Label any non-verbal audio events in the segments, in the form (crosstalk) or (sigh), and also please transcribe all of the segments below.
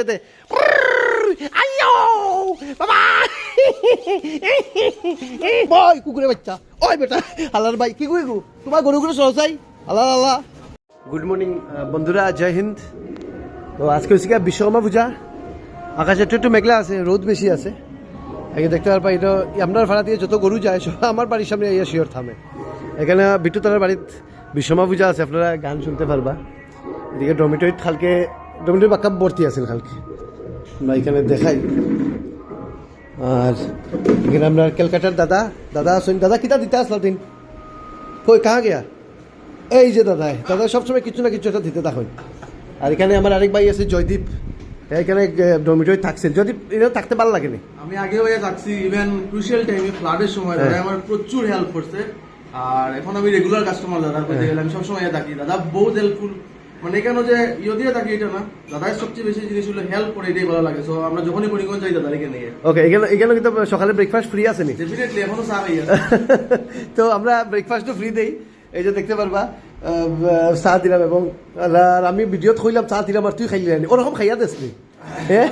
যেতে আইয়ো বাবা। ওই কুকুরে বাচ্চা। ওই বেটা, আল্লাহর ভাই, কি কই তোমার গরুগুলো সহসাই আল্লাহ আল্লাহ। গুড মর্নিং বন্ধুরা, জয় হিন্দ। তো আজকে হচ্ছে বিশ্বকর্মা পূজা। আকাশে একটু একটু মেঘলা আছে, রোদ বেশি আছে। আগে দেখতে পারবা এটা আপনার ভাড়া দিয়ে যত গরু যায়, সব আমার বাড়ির সামনে ইয়ে শিওর থামে। এখানে বিট্টুতলার বাড়িত বিশ্বমা পূজা আছে, আপনারা গান শুনতে পারবা। এদিকে ডমিটরিত খালকে ডমিটরি বাক্কা ভর্তি আছিল খালকে আমরা এখানে দেখাই। আর এখানে আপনার ক্যালকাটার দাদা দাদা আছেন। দাদা কিতা দিতে আসলা দিন? কই কাহা গিয়া? এই যে দাদা দাদা সবসময় কিছু না কিছু একটা দিতে থাকুন। আর এখানে আমার আরেক ভাই আছে জয়দীপ। এখানে ডমিটরি থাকছেন। জয়দীপ এটা থাকতে ভালো লাগেনি আমি আগে হয়ে থাকছি ইভেন ক্রুশিয়াল টাইমে ফ্লাডের সময়। দাদা হ্যাঁ। আমার প্রচুর হেল্প করছে। আর এখন আমি রেগুলার কাস্টমার দাদা আমি সবসময় থাকি। দাদা বহুত হেল্পফুল মানে কেন যে ইয়ে দিয়ে থাকি এটা না? দাদার সবচেয়ে বেশি জিনিস হলো হেল্প করে এটাই ভালো লাগে। সো আমরা যখনই করিগঞ্জ যাই দাদার এখানে ওকে এখানে এখানে কিন্তু সকালে ব্রেকফাস্ট ফ্রি আছে নি? ডেফিনেটলি এখনও চা খাই (laughs) তো আমরা ব্রেকফাস্টও ফ্রি দেই। এই যে দেখতে পারবা আহ, চা দিলাম এবং আর আমি ভিডিওত কইলাম চা দিলাম আর তুই খাইলি না। ওরকম খাইয়া দিসনি (laughs) হ্যাঁ?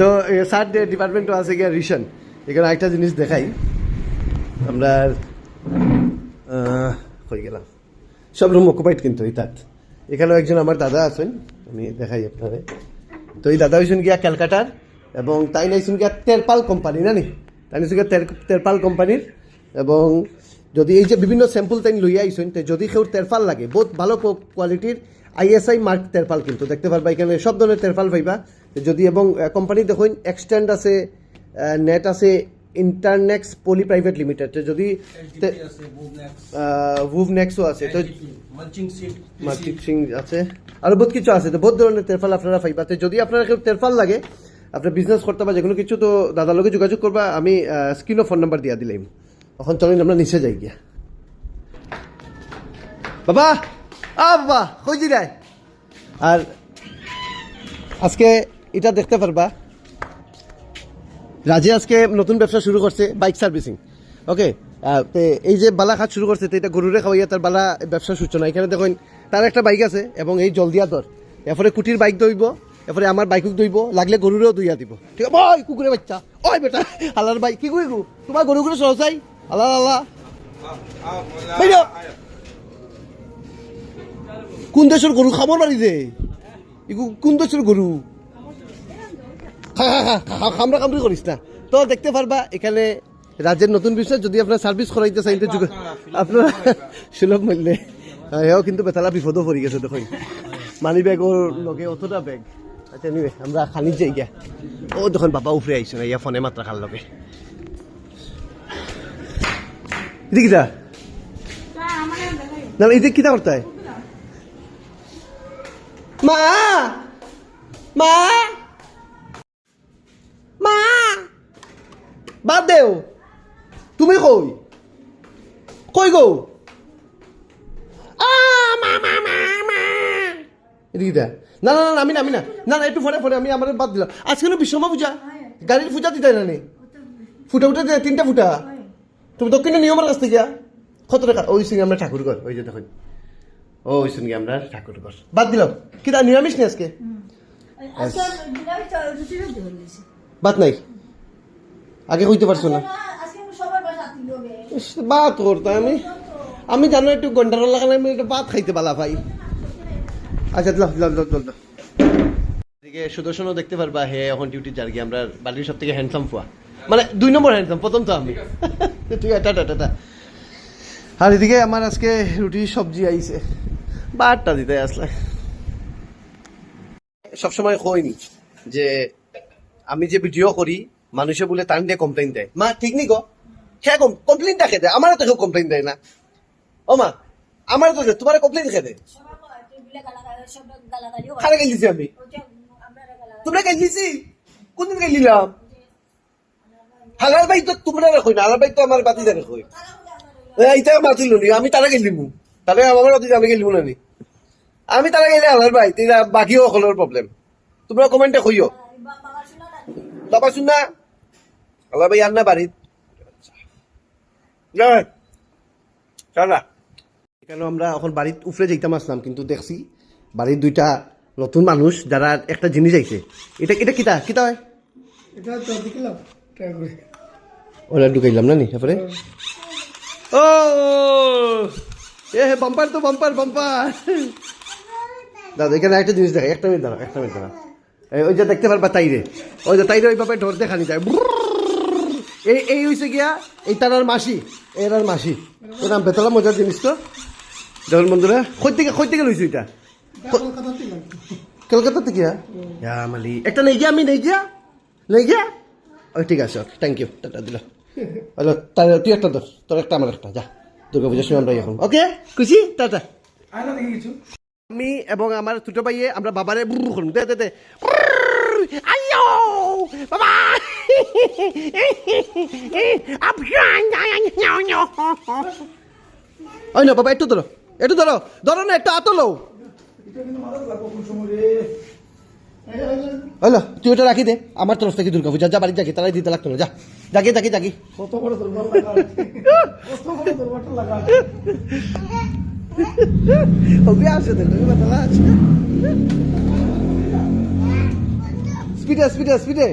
তো সার ডিপার্টমেন্টও আছে গিয়া রিশন। এখানে একটা জিনিস দেখাই। আমরা কই গেলাম। সব রুম অকুপাইড কিন্তু এই তাত। এখানেও একজন আমার দাদা আছেন, আমি দেখাই আপনারে। তো এই দাদা হয়েছেন গিয়া ক্যালকাটার এবং তাই নাইছেন গিয়া তেরপাল কোম্পানি জানি তাই নাইছেন গিয়া তের- তেরপাল কোম্পানির এবং যদি এই যে বিভিন্ন স্যাম্পল তাই লইয়া আইছেন, তে যদি কেউ তেরপাল লাগে, বহুত ভালো কোয়ালিটির আইএসআই মার্ক তেরপাল কিন্তু। দেখতে পারবা এখানে সব ধরনের তেরপাল পাইবা। যদি এবং কোম্পানি দেখুন এক্সটেন্ড আছে নেট আছে ইন্টারনেক্স পলি প্রাইভেট লিমিটেড যদি উভ নেক্সও আছে তো সিং আছে আর বহুত কিছু আছে তো বহুত ধরনের তেরফাল আপনারা পাইবা। তো যদি আপনারা কেউ তেরফাল লাগে আপনার বিজনেস করতে বা যে কোনো কিছু তো দাদার লগে যোগাযোগ করবা আমি স্ক্রিনও ফোন নাম্বার দিয়া দিলাম এখন চলেন আমরা নিচে যাই গিয়া। বাবা! আ বাবা! কই দিলাই আর আজকে এটা দেখতে পারবা রাজে আজকে নতুন ব্যবসা শুরু করছে বাইক সার্ভিসিং ওকে এই যে বালা খাত শুরু করছে, তো এটা গরুরে খাওয়াইয়া তার বালা ব্যবসা সূচনা এখানে দেখুন, তার একটা বাইক আছে এবং এই জলদিয়া দর। এরপরে কুটির বাইক দইব, এরপরে আমার বাইকক দইব, লাগলে গরুরেও দইয়া দিব। ঠিক আছে, ওই কুকুরে বাচ্চা, ওই বেটা আল্লাহর বাইক কি কই তোমার গরুগুলো সহসাই আল্লাহ আল্লাহ। কোন দেশের গরু খাবার বাড়ি দে কোন দেশের গরু। খামরা কামড়ি করিস না। তো দেখতে পারবা এখানে রাজ্যের নতুন বিষয় যদি আপনার সার্ভিস করাইতে চাই তো যোগা- আপনারা সুলভ মূল্যে এও কিন্তু বেতালা বিপদও পড়ে গেছে দেখুন মানি ব্যাগ ওর লগে অতটা ব্যাগ। আচ্ছা নিবে আমরা খালি যাই গিয়া। ও দেখুন বাবা উফরে আইছে না ইয়া ফোনে মাত্রা খাল লগে। এদিকে যা না না, এদিকে কিতা করতে মা! মা! বাদ দেও। তুমি কই? কই গো। এদিকে না না না আমি না আমি না। না না একটু পরে পরে আমি আমার বাদ দিলাম। আজকে হলো বিশ্বমা পূজা। গাড়ির পূজা দিতে না নে? ফুটা উঠে দে তিনটা ফুটা। তুমি দক্ষিণে নিয়মের কাছ থেকে। কত টাকা? ওই সঙ্গে আমরা ঠাকুর ঘর। ওই যে দেখুন ও ওই সঙ্গে আমরা ঠাকুর ঘর। বাদ দিলাম। নিরামিষ আজকে? আজকে নিরামিষ তো রুটি রুটি হয়েছে। বাদ নাই? আগে কইতে পারছ না? বাত করতে আমি। আমি জানো একটু গন্ডার লাগালে আমি একটু ভাত খাইতে পালা ভাই। আচ্ছা এদিকে দেখতে পারবা, হে, এখন ডিউটি যার গিয়ে আমরা বাড়ির সব থেকে হ্যান্ডসাম ফুয়া। মানে দুই নম্বর হ্যান্ডসাম প্রথম তো আমি। (laughs) ঠিক আছে টাটা টাটা। আর এদিকে আমার আজকে রুটি, সবজি আইছে। বারটা দিতে আসলে। সবসময় কইনি যে আমি যে ভিডিও করি মানুষে বলে তার দিয়ে কমপ্লেন দেয়। মা ঠিক নি গো? হ্যাঁ কমপ্লেন দেখে দেয় আমারও তো কমপ্লেন দেয় না। ও মা আমার তো তোমার কমপ্লেন দেখে দেয় সবার কয়, তুই বিলে গালাগালি, সব গালাগালিও করে। খারে গেল দিছি আমি? তোমরা গেল দিছি কোনদিন গেল দিলাম হালার ভাই তো তোমরা না হালার ভাই তো আমার বাতি জানে কই এইটা মাতিল নি আমি তারা গেল দিমু তাহলে আমার বাতি আমি গেল না। আমি তারা গেলে হালার তিনা বাকিও সকলের প্রবলেম তোমরা কমেন্টে কইও। বাবা শোনা হালার ভাই আর না বাড়িত এখানে আমরা এখন বাড়িত উফরে যাইতাম আসলাম কিন্তু দেখছি বাড়ির দুইটা নতুন মানুষ যারা একটা জিনিস আইছে। এটা এটা কিতা? কিতা হয়? এটা তো দেখলাম ওরা ঢুকাইলাম না নি তারপরে? ও! এ বাম্পার তো বাম্পার বাম্পার। দাদা এখানে একটা জিনিস দেখা একটা মিনিট দাঁড়া একটা মিনিট দাঁড়া এই ওই যে দেখতে পারবা তাইরে। ওই যে তাইরে ওইভাবে ঢোর দেখানি যায়। এই এই হয়েছে গিয়া এই তার মাসি এর আর মাসি। ওর নাম বেতলা মজার জিনিস তো। দেখুন বন্ধুরা কই থেকে কই থেকে লইছো এটা? কলকাতা থেকে কলকাতা ইয়া মালি একটা নেই গিয়া আমি নেই গিয়া? নেই গিয়া? ওই ঠিক আছে ওকে থ্যাংক ইউ টাটা দিল। হ্যালো তাই তুই একটা ধর তোর একটা আমার একটা যা। দুর্গা পূজার সময় আমরা এখন ওকে খুশি? টাটা। আমি এবং আমার ছোট ভাইয়ে আমরা বাবারে বুড়ু করুন দে দে দে। আইয়ো বাবা ওই না বাবা একটু ধরো একটু ধরো ধরো না একটু আতলো হলো তুই ওটা রাখি দে আমার তরফ থেকে দুর্গা পূজা যা বাড়ি যাকি তারাই দিতে লাগতো না যা জাগি জাগি জাগি কত বড় দরবার লাগা কত বড় দরবারটা লাগা ওকে আসে আছে। স্পিডে স্পিডে স্পিডে।